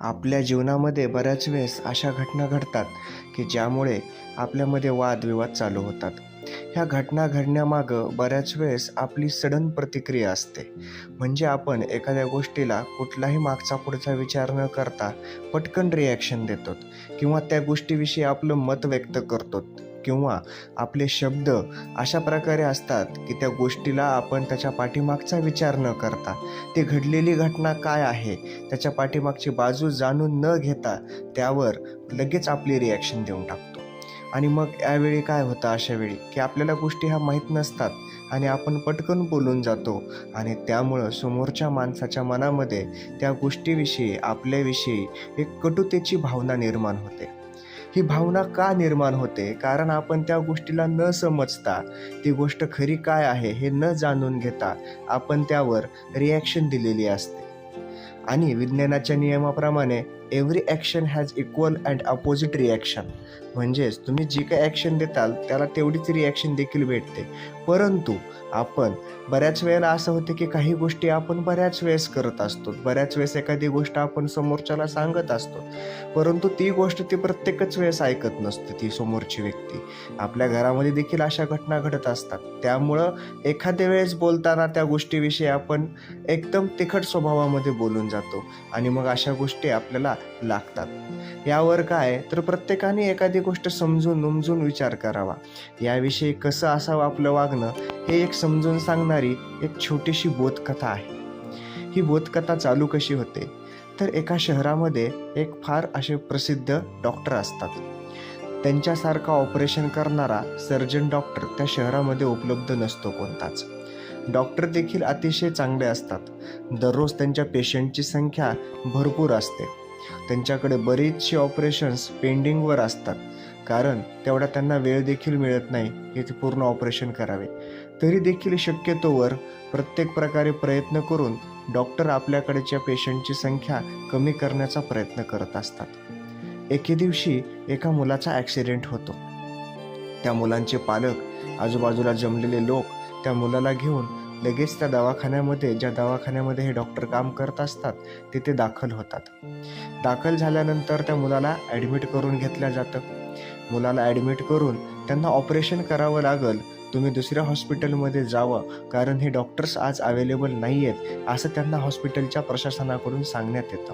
आपल्या जीवनामध्ये बऱ्याच वेळेस अशा घटना घडतात की ज्यामुळे आपल्यामध्ये वादविवाद चालू होतात. ह्या घटना घडण्यामागं बऱ्याच वेळेस आपली सडन प्रतिक्रिया असते. म्हणजे आपण एखाद्या गोष्टीला कुठलाही मागचा पुढचा विचार न करता पटकन रिॲक्शन देतो किंवा त्या गोष्टीविषयी आपलं मत व्यक्त करतो किंवा आपले शब्द अशा प्रकारे असतात की त्या गोष्टीला आपण त्याच्या पाठीमागचा विचार न करता ती घडलेली घटना काय आहे त्याच्या पाठीमागची बाजू जाणून न घेता त्यावर लगेच आपली रिॲक्शन देऊन टाकतो. आणि मग यावेळी काय होतं अशा वेळी की आपल्याला गोष्टी ह्या माहीत नसतात आणि आपण पटकन बोलून जातो आणि त्यामुळं समोरच्या माणसाच्या मनामध्ये त्या गोष्टीविषयी आपल्याविषयी एक कटुतेची भावना निर्माण होते. ही भावना का निर्माण होते? कारण आपण त्या गोष्टीला न समजता ती गोष्ट खरी काय आहे हे न जाणून घेता आपण त्यावर रिॲक्शन दिलेली असते. आणि विज्ञानाच्या नियमाप्रमाणे every action has equal and opposite reaction म्हणजेच तुम्ही जी काय ॲक्शन देताल त्याला तेवढीच रिॲक्शन देखील भेटते. परंतु आपण बऱ्याच वेळेला असं होतं की काही गोष्टी आपण बऱ्याच वेळेस करत असतो. बऱ्याच वेळेस एखादी गोष्ट आपण समोरच्याला सांगत असतो. परंतु ती गोष्ट ती प्रत्येकच वेळेस ऐकत नसते ती समोरची व्यक्ती. आपल्या घरामध्ये देखील अशा घटना घडत असतात. त्यामुळं एखाद्या वेळेस बोलताना त्या गोष्टीविषयी आपण एकदम तिखट स्वभावामध्ये बोलून जातो. आणि मग अशा गोष्टी आपल्याला लागतात. यावर काय? तर प्रत्येकाने एखादी गोष्ट समजून उमजून विचार करावा. याविषयी कसं असावं आपलं वागणं हे एक समजून सांगणारी एक छोटीशी बोधकथा आहे. ही बोधकथा चालू कशी होते? तर एका शहरामध्ये एक फार असे प्रसिद्ध डॉक्टर असतात. त्यांच्यासारखा ऑपरेशन करणारा सर्जन डॉक्टर त्या शहरामध्ये उपलब्ध नसतो कोणताच. डॉक्टर देखील अतिशय चांगले असतात. दररोज त्यांच्या पेशंटची संख्या भरपूर असते. त्यांच्याकडे बरीचशी ऑपरेशन्स पेंडिंगवर असतात. कारण तेवढा त्यांना वेळ देखील मिळत नाही हे ते पूर्ण ऑपरेशन करावे. तरी देखील शक्यतोवर प्रत्येक प्रकारे प्रयत्न करून डॉक्टर आपल्याकडच्या पेशंटची संख्या कमी करण्याचा प्रयत्न करत असतात. एके दिवशी एका मुलाचा ॲक्सिडेंट होतो. त्या मुलांचे पालक आजूबाजूला जमलेले लोक त्या मुलाला घेऊन लगेच त्या दवाखान्यामध्ये ज्या दवाखान्यामध्ये हे डॉक्टर काम करत असतात तिथे दाखल होतात. दाखल झाल्यानंतर त्या मुलाला ॲडमिट करून घेतलं जातं. मुलाला ॲडमिट करून त्यांना ऑपरेशन करावं लागल. तुम्ही दुसऱ्या हॉस्पिटलमध्ये जावं कारण हे डॉक्टर्स आज अवेलेबल नाही आहेत असं त्यांना हॉस्पिटलच्या प्रशासनाकडून सांगण्यात येतं.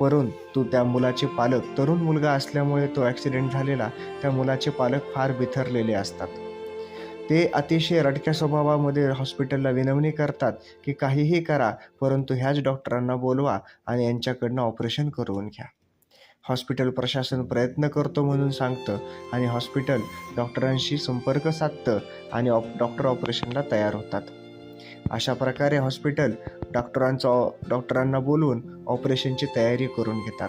परंतु त्या मुलाचे पालक तरुण मुलगा असल्यामुळे तो ॲक्सिडेंट झालेला त्या मुलाचे पालक फार बिथरलेले असतात. ते अतिशय रडक्या स्वभावामध्ये हॉस्पिटलला विनवणी करतात की काहीही करा परंतु ह्याच डॉक्टरांना बोलवा आणि यांच्याकडनं ऑपरेशन करून घ्या. हॉस्पिटल प्रशासन प्रयत्न करतो म्हणून सांगतं आणि हॉस्पिटल डॉक्टरांशी संपर्क साधतं आणि ऑप डॉक्टर ऑपरेशनला तयार होतात. अशा प्रकारे हॉस्पिटल डॉक्टरांचं डॉक्टरांना बोलवून ऑपरेशनची तयारी करून घेतात.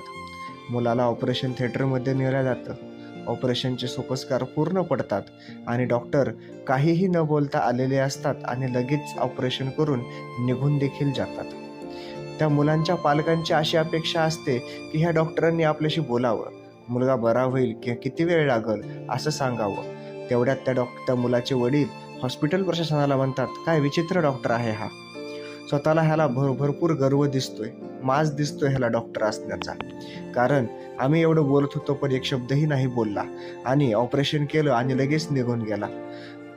मुलाला ऑपरेशन थिएटरमध्ये नेलं जातं. ऑपरेशनचे सोपस्कार पूर्ण पडतात आणि डॉक्टर काहीही न बोलता आलेले असतात आणि लगेच ऑपरेशन करून निघून देखील जातात. त्या मुलांच्या पालकांची अशी अपेक्षा असते की ह्या डॉक्टरांनी आपल्याशी बोलावं. मुलगा बरा होईल किंवा किती वेळ लागल असं सांगावं. तेवढ्यात त्या डॉक्टर त्या मुलाचे वडील हॉस्पिटल प्रशासनाला म्हणतात काय विचित्र डॉक्टर आहे हा. स्वतःला ह्याला भर भरपूर गर्व दिसतोय. माज दिसतोय ह्याला डॉक्टर असण्याचा. कारण आम्ही एवढं बोलत होतो पण एक शब्दही नाही बोलला. आणि ऑपरेशन केलं आणि लगेच निघून गेला.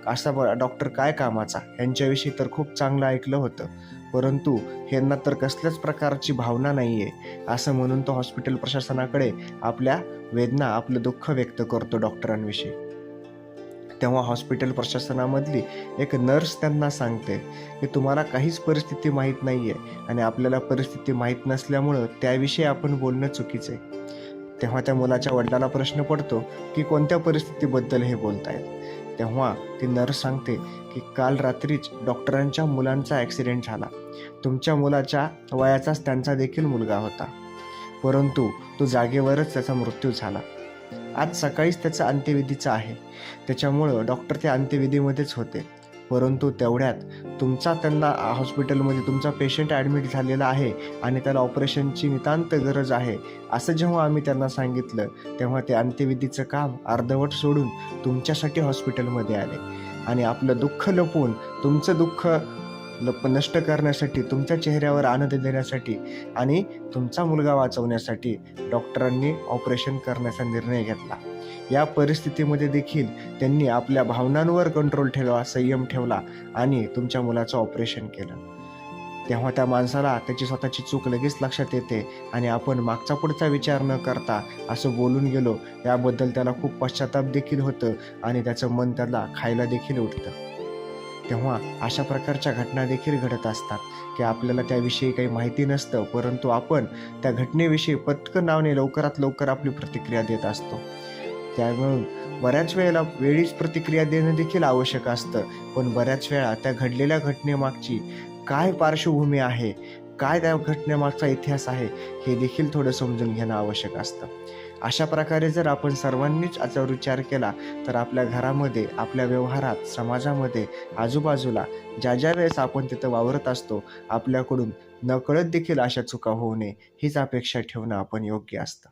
असा ब डॉक्टर काय कामाचा? यांच्याविषयी तर खूप चांगलं ऐकलं होतं. परंतु ह्यांना तर कसल्याच प्रकारची भावना नाही आहे असं म्हणून तो हॉस्पिटल प्रशासनाकडे आपल्या वेदना आपलं दुःख व्यक्त करतो डॉक्टरांविषयी तेव्हा हॉस्पिटल प्रशासनामधली एक नर्स त्यांना सांगते की तुम्हाला काहीच परिस्थिती माहीत नाही आहे आणि आपल्याला परिस्थिती माहीत नसल्यामुळं त्याविषयी आपण बोलणं चुकीचं आहे. तेव्हा त्या मुलाच्या वडिलाला प्रश्न पडतो की कोणत्या परिस्थितीबद्दल हे बोलतायत? तेव्हा ती नर्स सांगते की काल रात्रीच डॉक्टरांच्या मुलांचा ॲक्सिडेंट झाला. तुमच्या मुलाच्या वयाचाच त्यांचा देखील मुलगा होता. परंतु तो जागेवरच त्याचा मृत्यू झाला. आज सकाळीच त्याचा अंत्यविधीचा आहे. त्याच्यामुळं डॉक्टर त्या अंत्यविधीमध्येच होते. परंतु तेवढ्यात तुमचा त्यांना हॉस्पिटलमध्ये तुमचा पेशंट ॲडमिट झालेला आहे आणि त्याला ऑपरेशनची नितांत गरज आहे असं जेव्हा आम्ही त्यांना सांगितलं तेव्हा ते अंत्यविधीचं काम अर्धवट सोडून तुमच्यासाठी हॉस्पिटलमध्ये आले. आणि आपलं दुःख लपवून तुमचं दुःख लप नष्ट करण्यासाठी तुमच्या चेहऱ्यावर आनंद देण्यासाठी आणि तुमचा मुलगा वाचवण्यासाठी डॉक्टरांनी ऑपरेशन करण्याचा निर्णय घेतला. या परिस्थितीमध्ये देखील त्यांनी आपल्या भावनांवर कंट्रोल ठेवला संयम ठेवला आणि तुमच्या मुलाचं ऑपरेशन केलं. तेव्हा त्या माणसाला त्याची स्वतःची चूक लगेच लक्षात येते आणि आपण मागचा पुढचा विचार न करता असं बोलून गेलो याबद्दल त्याला खूप पश्चाताप देखील होतं आणि त्याचं मन त्याला खायला देखील उठतं. तेव्हा अशा प्रकारच्या घटना देखील घडत असतात की आपल्याला त्याविषयी काही माहिती नसतं परंतु आपण त्या घटनेविषयी पटकन नावने लवकरात लवकर आपली प्रतिक्रिया देत असतो. त्यामुळे बऱ्याच वेळेला वेळीच प्रतिक्रिया देणं देखील आवश्यक असतं पण बऱ्याच वेळा त्या घडलेल्या घटनेमागची काय पार्श्वभूमी आहे काय त्या घटनेमागचा इतिहास आहे हे देखील थोडं समजून घेणं आवश्यक असतं. अशा प्रकारे जर आपण सर्वांनीच याचा विचार केला तर आपल्या घरामध्ये आपल्या व्यवहारात समाजामध्ये आजूबाजूला ज्या ज्या वेळेस आपण तिथं वावरत असतो आपल्याकडून नकळत देखील अशा चुका होऊ नये हीच अपेक्षा ठेवणं आपण योग्य असतं.